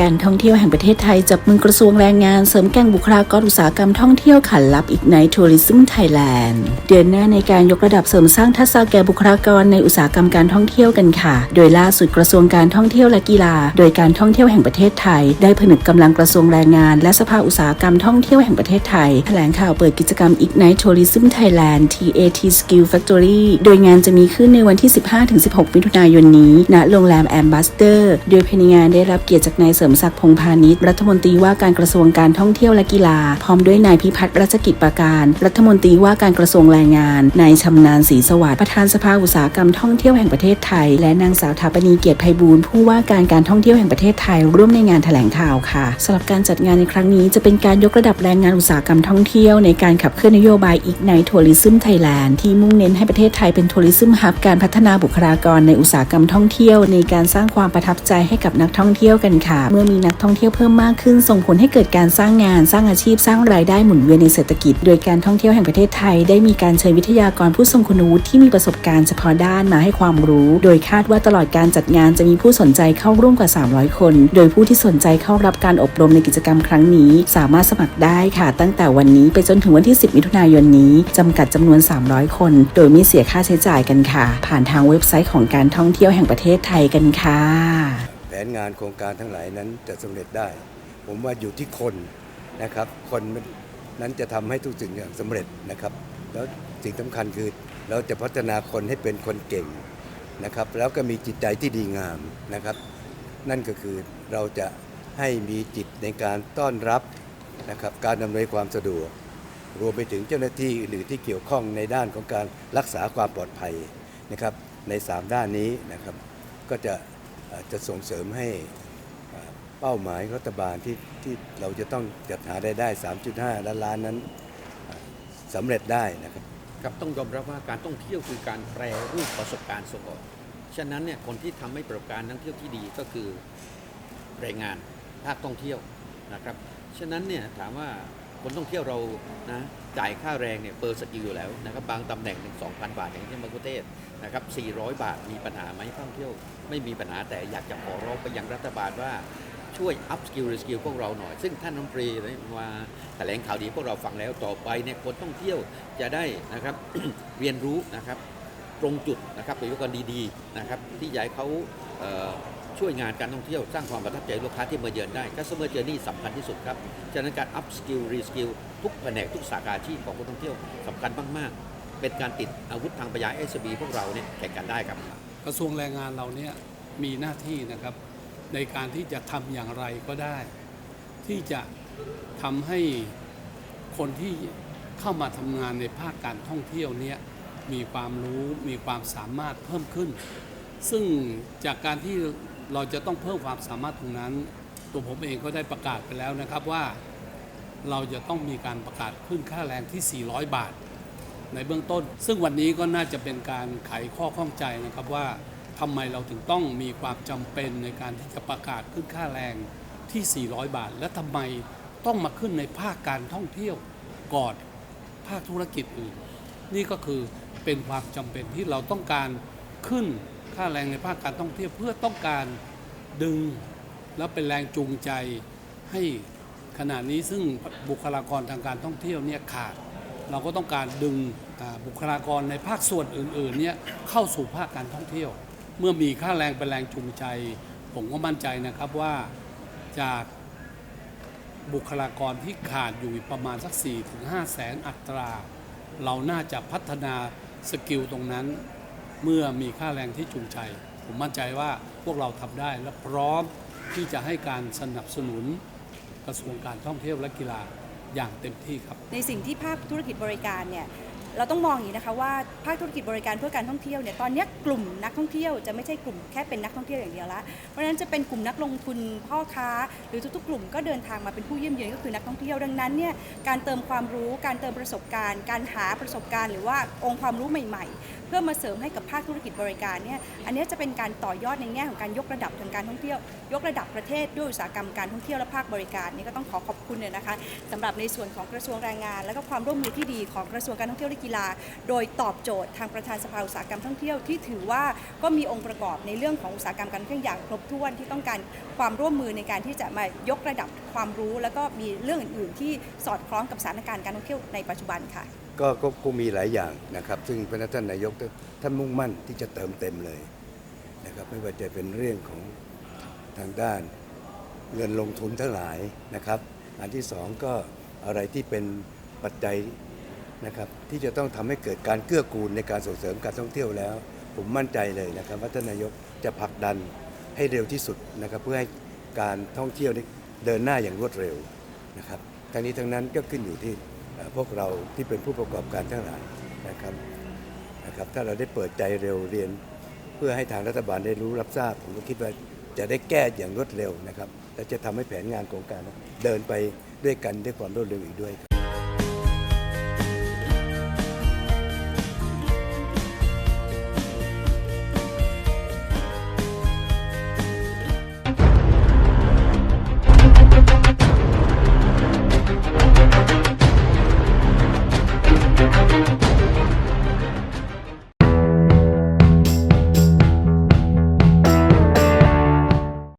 การท่องเที่ยวแห่งประเทศไทยจับมือกระทรวงแรงงานเสริมแก่งบุคลากรอุตสาหกรรมท่องเที่ยวขันลับอีกในทัวริซึมไทยแลนด์เดือนหน้าในการยกระดับเสริมสร้างทักษะแก่บุคลากรในอุตสาหกรรมการท่องเที่ยวกันค่ะ โดยล่าสุดกระทรวงการท่องเที่ยวและกีฬา โดยการท่องเที่ยวแห่งประเทศไทย ได้ผนึกกำลังกระทรวงแรงงาน และสภาอุตสาหกรรมท่องเที่ยวแห่งประเทศไทยแถลงข่าวเปิดกิจกรรม Ignite Tourism Thailand TAT Skill Factory โดยงานจะมีขึ้นในวันที่ 15-16 มิถุนายนนี้ณโรงแรมแอมบ s สเดอร์ โดยภายในงานได้รับเกียรติจากนายเสริมมศักดิ์พงพาณิชย์รัฐมนตรีว่าการกระทรวงการท่องเที่ยวและกีฬา พร้อมด้วยนายพิพัฒน์รัชกิจประการ รัฐมนตรีว่าการกระทรวงแรงงานนายชำนาญศรีสวัสดิ์ประธานสภาอุตสาหกรรมท่องเที่ยวแห่งประเทศไทย และนางสาวถาปนีเกียรติไพบูลผู้ว่าการการท่องเที่ยวแห่งประเทศไทย ร่วมในงานแถลงข่าวค่ะสำหรับการจัดงานในครั้งนี้จะเป็นการยกระดับแรงงานอุตสาหกรรมท่องเที่ยวในการขับเคลื่อนนโยบายอีกในทัวริซึมไทยแลนด์ที่มุ่งเน้นให้ประเทศไทยเป็นทัวริซึมฮับการพัฒนาบุคลากรในอุตสาหกรรมท่องเที่ยว ในการสร้างความประทับใจให้กับนักท่องเที่ยวกันค่ะเมื่อมีนักท่องเที่ยวเพิ่มมากขึ้น ส่งผลให้เกิดการสร้างงาน สร้างอาชีพ สร้างรายได้หมุนเวียนในเศรษฐกิจ โดยการท่องเที่ยวแห่งประเทศไทยได้มีการเชิญวิทยากรผู้ทรงคุณวุฒิที่มีประสบการณ์เฉพาะด้านมาให้ความรู้ โดยคาดว่าตลอดการจัดงานจะมีผู้สนใจเข้าร่วมกว่า 300 คน โดยผู้ที่สนใจเข้ารับการอบรมในกิจกรรมครั้งนี้ สามารถสมัครได้ค่ะ ตั้งแต่วันนี้ไปจนถึงวันที่ 10 มิถุนายนนี้จำกัดจำนวน 300 คน โดยไม่เสียค่าใช้จ่ายกันค่ะ ผ่านทางเว็บไซต์ของการท่องเที่ยวแห่งประเทศไทยกันค่ะ นงานโครงการทั้งหลายนั้นจะสำเร็จได้ ผมว่าอยู่ที่คนนะครับ คนนั้นจะทำให้ทุกสิ่งอย่างสำเร็จนะครับ แล้วสิ่งสำคัญคือเราจะพัฒนาคนให้เป็นคนเก่งนะครับ แล้วก็มีจิตใจที่ดีงามนะครับ นั่นก็คือเราจะให้มีจิตในการต้อนรับนะครับการอำนวยความสะดวก รวมไปถึงเจ้าหน้าที่อื่นๆที่เกี่ยวข้องในด้านของการรักษาความปลอดภัยนะครับใน 3 ด้านนี้นะครับ ก็จะ จะส่งเสริมให้เป้าหมายรัฐบาลที่ที่เราจะต้องจัดหารายได้ 3.5 ล้านล้านนั้นสำเร็จได้นะครับครับต้องยอมรับว่าการท่องเที่ยวคือการแปรรูปประสบการณ์ส่งออก ฉะนั้นเนี่ยคนที่ทำให้ประสบการณ์ท่องเที่ยวที่ดีก็คือแรงงานภาคท่องเที่ยวนะครับ ฉะนั้นเนี่ยถามว่า คนท่องเที่ยวเรานะจ่ายค่าแรงเนี่ยเปอร์สกิลอยู่แล้วนะครับบางตำแหน่งหนึ่ง2,000บาทอย่างเช่นมะกุเทศนะครับ400 บาทมีปัญหาไหมท่องเที่ยวไม่มีปัญหาแต่อยากจะขอร้องไปยังรัฐบาลว่าช่วย up skill r e skill พวกเราหน่อย ซึ่งท่านรัฐมนตรีมาแถลงข่าวดีพวกเราฟังแล้วต่อไปเนี่ยคนท่องเที่ยวจะได้นะครับเรียนรู้นะครับตรงจุดนะครับประโยชน์ดีๆนะครับที่อยากให้เขาเช่วยงานการท่องเที่ยวสร้างความประทับใจลูกค้าที่มาเยือนได้ customer journey สำคัญที่สุดครับฉะนั้นการ up skill re skill ทุกแผนกทุกสาขาอาชีพของคนท่องเที่ยวสำคัญมากๆ เป็นการติดอาวุธทางปัญญา SB พวกเราเนี่ยแข่งกันได้ครับ กระทรวงแรงงานเราเนี่ยมีหน้าที่นะครับ ในการที่จะทำอย่างไรก็ได้ ที่จะทำให้คนที่เข้ามาทำงานในภาคการท่องเที่ยวเนี่ยมีความรู้มีความสามารถเพิ่มขึ้น ซึ่งจากการที่ เราจะต้องเพิ่มความสามารถตรงนั้น ตัวผมเองก็ได้ประกาศไปแล้วนะครับว่าเราจะต้องมีการประกาศขึ้นค่าแรงที่ 400 บาท ในเบื้องต้น ซึ่งวันนี้ก็น่าจะเป็นการไขข้อข้องใจนะครับว่าทำไมเราถึงต้องมีความจำเป็นในการที่จะประกาศขึ้นค่าแรงที่ 400 บาท และทำไมต้องมาขึ้นในภาคการท่องเที่ยวก่อนภาคธุรกิจอื่น นี่ก็คือเป็นความจำเป็นที่เราต้องการขึ้น ค่าแรงในภาคการท่องเที่ยวเพื่อต้องการดึงและเป็นแรงจูงใจให้ขณะนี้ซึ่งบุคลากรทางการท่องเที่ยวเนี่ยขาด เราก็ต้องการดึงบุคลากรในภาคส่วนอื่นๆเนี่ยเข้าสู่ภาคการท่องเที่ยว เมื่อมีค่าแรงเป็นแรงจูงใจ ผมก็มั่นใจนะครับว่าจากบุคลากรที่ขาดอยู่ประมาณสัก4-5แสนอัตรา เราน่าจะพัฒนาสกิลตรงนั้น เมื่อมีค่าแรงที่จูงใจ ผมมั่นใจว่าพวกเราทำได้และพร้อมที่จะให้การสนับสนุนกระทรวงการท่องเที่ยวและกีฬาอย่างเต็มที่ครับ ในสิ่งที่ภาคธุรกิจบริการเนี่ยเราต้องมองอย่างนี้นะคะว่าภาคธุรกิจบริการเพื่อการท่องเที่ยวเนี่ยตอนนี้กลุ่มนักท่องเที่ยวจะไม่ใช่กลุ่มแค่เป็นนักท่องเที่ยวอย่างเดียวละเพราะฉะนั้นจะเป็นกลุ่มนักลงทุนพ่อค้า หรือทุกๆ กลุ่มก็เดินทางมาเป็นผู้เยี่ยมเยือนก็คือนักท่องเที่ยวดังนั้นเนี่ยการเติมความรู้การเติมประสบการณ์ การหาประสบการณ์ หรือว่าองค์ความรู้ใหม่ ๆ เพื่อมาเสริมให้กับภาคธุรกิจบริการเนี่ยอันนี้จะเป็นการต่อยอดในแง่ของการยกระดับทางการท่องเที่ยว ยกระดับประเทศด้วยอุตสาหกรรมการท่องเที่ยวและภาคบริการนี่ก็ต้องขอขอบคุณเนี่ยนะคะสำหรับในส่วนของกระทรวงแรงงาน และก็ความร่วมมือที่ดีของกระทรวงการท่องเที่ยวและกีฬา โดยตอบโจทย์ทางประธานสภาอุตสาหกรรมท่องเที่ยวที่ถือว่าก็มีองค์ประกอบในเรื่องของอุตสาหกรรมการท่องเที่ยวอย่างครบถ้วนที่ต้องการความร่วมมือในการที่จะมายกระดับความรู้ แล้วก็มีเรื่องอื่น ๆ ที่สอดคล้องกับสถานการณ์การท่องเที่ยวในปัจจุบันค่ะ ก็ก็คงมีหลายอย่างนะครับ ซึ่งพระท่านนายกท่านมุ่งมั่นที่จะเติมเต็มเลยนะครับ ไม่ว่าจะเป็นเรื่องของทางด้านเงินลงทุนทั้งหลายนะครับ อันที่สองก็อะไรที่เป็นปัจจัยนะครับ ที่จะต้องทำให้เกิดการเกื้อกูลในการส่งเสริมการท่องเที่ยวแล้ว ผมมั่นใจเลยนะครับว่าท่านนายกจะผลักดันให้เร็วที่สุดนะครับ เพื่อให้การท่องเที่ยวเดินหน้าอย่างรวดเร็วนะครับทั้งนี้ทั้งนั้นก็ขึ้นอยู่ที่ พวกเราที่เป็นผู้ประกอบการทั้งหลายนะครับนะครับ ถ้าเราได้เปิดใจเร็วเรียน เพื่อให้ทางรัฐบาลได้รู้รับทราบ ผมก็คิดว่าจะได้แก้อย่างรวดเร็วนะครับและจะทำให้แผนงานโครงการเดินไปด้วยกันด้วยความรวดเร็วอีกด้วย